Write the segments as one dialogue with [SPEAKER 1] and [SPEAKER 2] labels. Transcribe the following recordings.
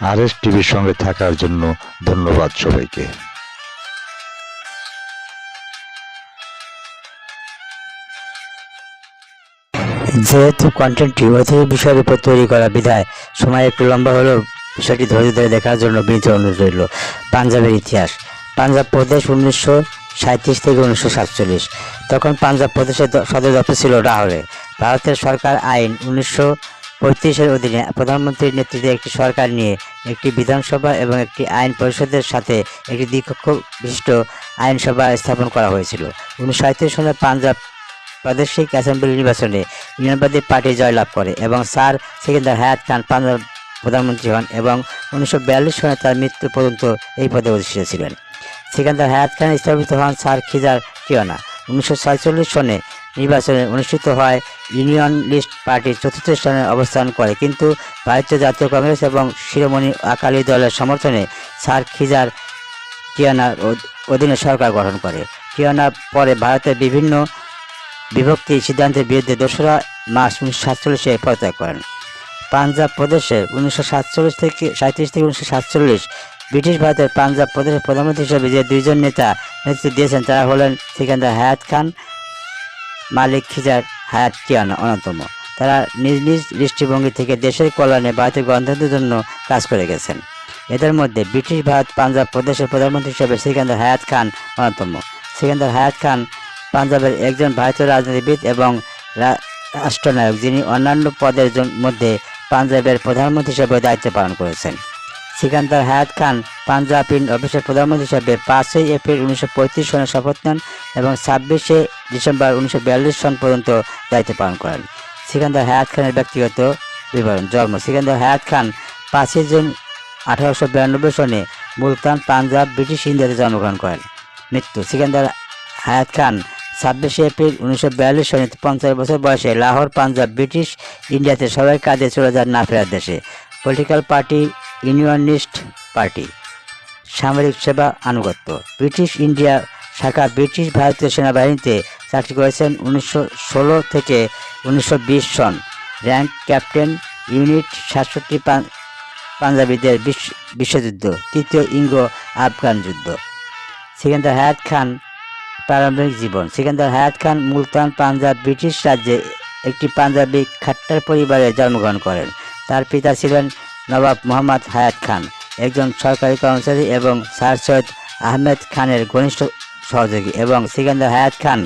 [SPEAKER 1] আর S টিভির সঙ্গে থাকার জন্য ধন্যবাদ সবাইকে।
[SPEAKER 2] যেহেতু কন্টেন্টটি ঐতিহাসিক বিষয়ের উপর তৈরি করা বিধায় সময় একটু লম্বা হলেও বিষয়টি ধৈর্য ধরে দেখার জন্য বিনীত অনুরোধ রইল। পাঞ্জাবের ইতিহাস। পাঞ্জাব প্রদেশ উনিশশো সাঁত্রিশ থেকে উনিশশো সাতচল্লিশ। তখন পাঞ্জাব প্রদেশের সদর দপ্তর ছিল লাহোরে ভারতের সরকার আইন উনিশশো পঁয়ত্রিশের অধীনে প্রধানমন্ত্রীর নেতৃত্বে একটি সরকার নিয়ে একটি বিধানসভা এবং একটি আইন পরিষদের সাথে একটি দ্বিকক্ষ বিশিষ্ট আইনসভা স্থাপন করা হয়েছিল। উনিশশো সালে পাঞ্জাব প্রাদেশিক অ্যাসেম্বলি নির্বাচনে ইউনিয়নবাদী পার্টি জয়লাভ করে এবং স্যার সেকেন্দার হায়াত খান পাঞ্জাব প্রধানমন্ত্রী হন এবং উনিশশো বিয়াল্লিশ সনে তার মৃত্যু পর্যন্ত এই পদে অধিষ্ঠিত ছিলেন। সেকেন্দার হায়াত খান স্থাপিত হন স্যার খিজার টিয়ানা উনিশশো সনে নির্বাচনে অনুষ্ঠিত হয়। ইউনিয়ন লিস্ট পার্টি চতুর্থ স্থানে অবস্থান করে। কিন্তু ভারতীয় জাতীয় কংগ্রেস এবং শিরোমণি আকালি দলের সমর্থনে স্যার খিজার টিয়ানার অধীনে সরকার গঠন করে। টিয়ানা পরে ভারতের বিভিন্ন বিভক্তি সিদ্ধান্তের বিরুদ্ধে দোসরা মার্চ উনিশশো সাতচল্লিশে পদত্যাগ করেন। পাঞ্জাব প্রদেশের উনিশশো সাতচল্লিশ থেকে সাঁত্রিশ থেকে উনিশশো সাতচল্লিশ ব্রিটিশ ভারতের পাঞ্জাব প্রদেশের প্রধানমন্ত্রী হিসেবে যে দুইজন নেতা নেতৃত্ব দিয়েছেন তারা হলেন সিকান্দার হায়াত খান মালিক খিজার হায়াত টিয়ানা অন্যতম। তারা নিজ নিজ দৃষ্টিভঙ্গি থেকে দেশের কল্যাণে ভারতের গণতন্ত্রের জন্য কাজ করে গেছেন। এদের মধ্যে ব্রিটিশ, ভারত, পাঞ্জাব প্রদেশের প্রধানমন্ত্রী হিসেবে সিকান্দার হায়াত খান অন্যতম। সিকান্দার হায়াত খান পাঞ্জাবের একজন ভারতীয় রাজনীতিবিদ এবং রাষ্ট্রনায়ক যিনি অন্যান্য পদের মধ্যে পাঞ্জাবের প্রধানমন্ত্রী হিসেবে দায়িত্ব পালন করেছেন। সিকান্দার হায়াত খান পাঞ্জাব অফিসের প্রধানমন্ত্রী হিসেবে পাঁচই এপ্রিল উনিশশো পঁয়ত্রিশ সনে শপথ নেন এবং ছাব্বিশে ডিসেম্বর উনিশশো বিয়াল্লিশ সন পর্যন্ত দায়িত্ব পালন করেন। সিকান্দার হায়াত খানের ব্যক্তিগত বিবরণ, জন্ম, সিকান্দার হায়াত খান পাঁচই জুন আঠারোশো বিরানব্বই সনে মুলতান পাঞ্জাব ব্রিটিশ ইন্ডিয়াতে জন্মগ্রহণ করেন। মৃত্যু, সিকান্দার হায়াত খান ছাব্বিশে এপ্রিল উনিশশো বিয়াল্লিশ সনে পঞ্চাশ বছর বয়সে লাহোর, পাঞ্জাব, ব্রিটিশ ইন্ডিয়াতে সবাই কাজে চলে যান না ফেরার দেশে। Political party unionist party. সামরিক সেবা আনুগত্য। ব্রিটিশ ইন্ডিয়া শাখা ব্রিটিশ ভারতীয় সেনাবাহিনীতে চাকরি করেছেন উনিশশো ষোলো থেকে উনিশশো বিশ সন। র্যাঙ্ক ক্যাপ্টেন ইউনিট সাতষট্টি পাঞ্জাবিদের বিশ্ব- বিশ্বযুদ্ধ, তৃতীয় ইঙ্গো আফগান যুদ্ধ। সিকান্দার হায়াত খান প্রারম্ভিক জীবন। সিকান্দার হায়াত খান মুলতান পাঞ্জাব ব্রিটিশ রাজ্যে একটি পাঞ্জাবি খাট্টার পরিবারে জন্মগ্রহণ করেন। তার পিতা ছিলেন নবাব মোহাম্মদ হায়াত খান, একজন সরকারি কর্মচারী এবং স্যার সৈয়দ আহমেদ খানের ঘনিষ্ঠ সহযোগী এবং সিকান্দার হায়াত খান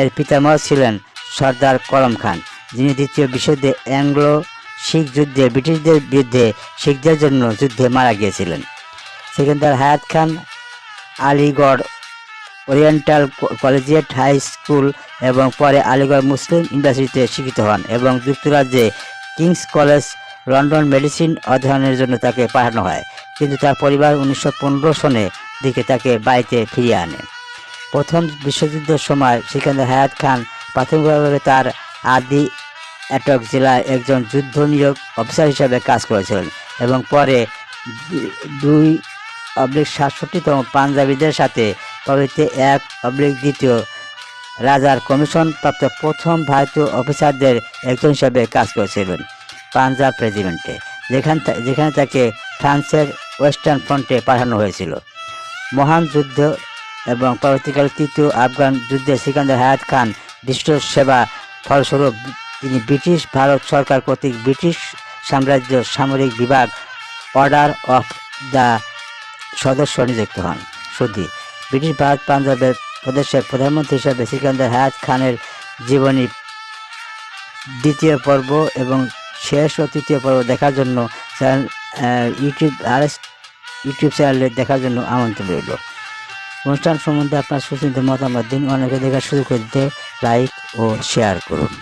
[SPEAKER 2] এর পিতামহ ছিলেন সর্দার করম খান, যিনি দ্বিতীয় বিশ্বযুদ্ধে অ্যাংলো শিখ যুদ্ধে ব্রিটিশদের বিরুদ্ধে শিখদের জন্য যুদ্ধে মারা গিয়েছিলেন। Sikandar Hayat Khan Aligarh oriental collegiate high school এবং পরে আলিগড় মুসলিম ইউনিভার্সিটিতে শিক্ষিত হন এবং যুক্তরাজ্যে কিংস কলেজ লন্ডন মেডিসিন অধ্যয়নের জন্য তাকে পাঠানো হয়, কিন্তু তার পরিবার উনিশশো পনেরো সনে দিকে তাকে বাড়িতে ফিরিয়ে আনে। প্রথম বিশ্বযুদ্ধের সময় সিকান্দার হায়াত খান প্রাথমিকভাবে তার আদি অ্যাটক জেলায় একজন যুদ্ধ নিয়োগ অফিসার হিসাবে কাজ করেছিলেন এবং পরে দুই অবলিক সাতষট্টিতম পাঞ্জাবিদের সাথে প্রভৃতি এক অবলিক দ্বিতীয় রাজার কমিশন প্রাপ্ত প্রথম ভারতীয় অফিসারদের একজন হিসাবে কাজ করেছিলেন। পাঞ্জাব রেজিমেন্টে যেখান যেখানে তাকে ফ্রান্সের ওয়েস্টার্ন ফ্রন্টে পাঠানো হয়েছিল। মহান যুদ্ধ এবং পরবর্তীকালে তৃতীয় আফগান যুদ্ধে সিকান্দার হায়াত খান বিশ্ব সেবা ফলস্বরূপ তিনি ব্রিটিশ ভারত সরকার কর্তৃক ব্রিটিশ সাম্রাজ্য সামরিক বিভাগ অর্ডার অফ দ্য সদস্য নিযুক্ত হন। সুধী, ব্রিটিশ ভারত পাঞ্জাবের প্রদেশের প্রধানমন্ত্রী হিসাবে সিকান্দার হায়াত খানের জীবনী দ্বিতীয় পর্ব এবং শেষ ও তৃতীয় পর্ব দেখার জন্য ইউটিউব আর ইউটিউব চ্যানেলে দেখার জন্য আমন্ত্রণ রইল। অনুষ্ঠান সম্বন্ধে আপনার সুচিন্তিত মতামত দিন। অনেকে দেখা শুরু করতে লাইক ও শেয়ার করুন।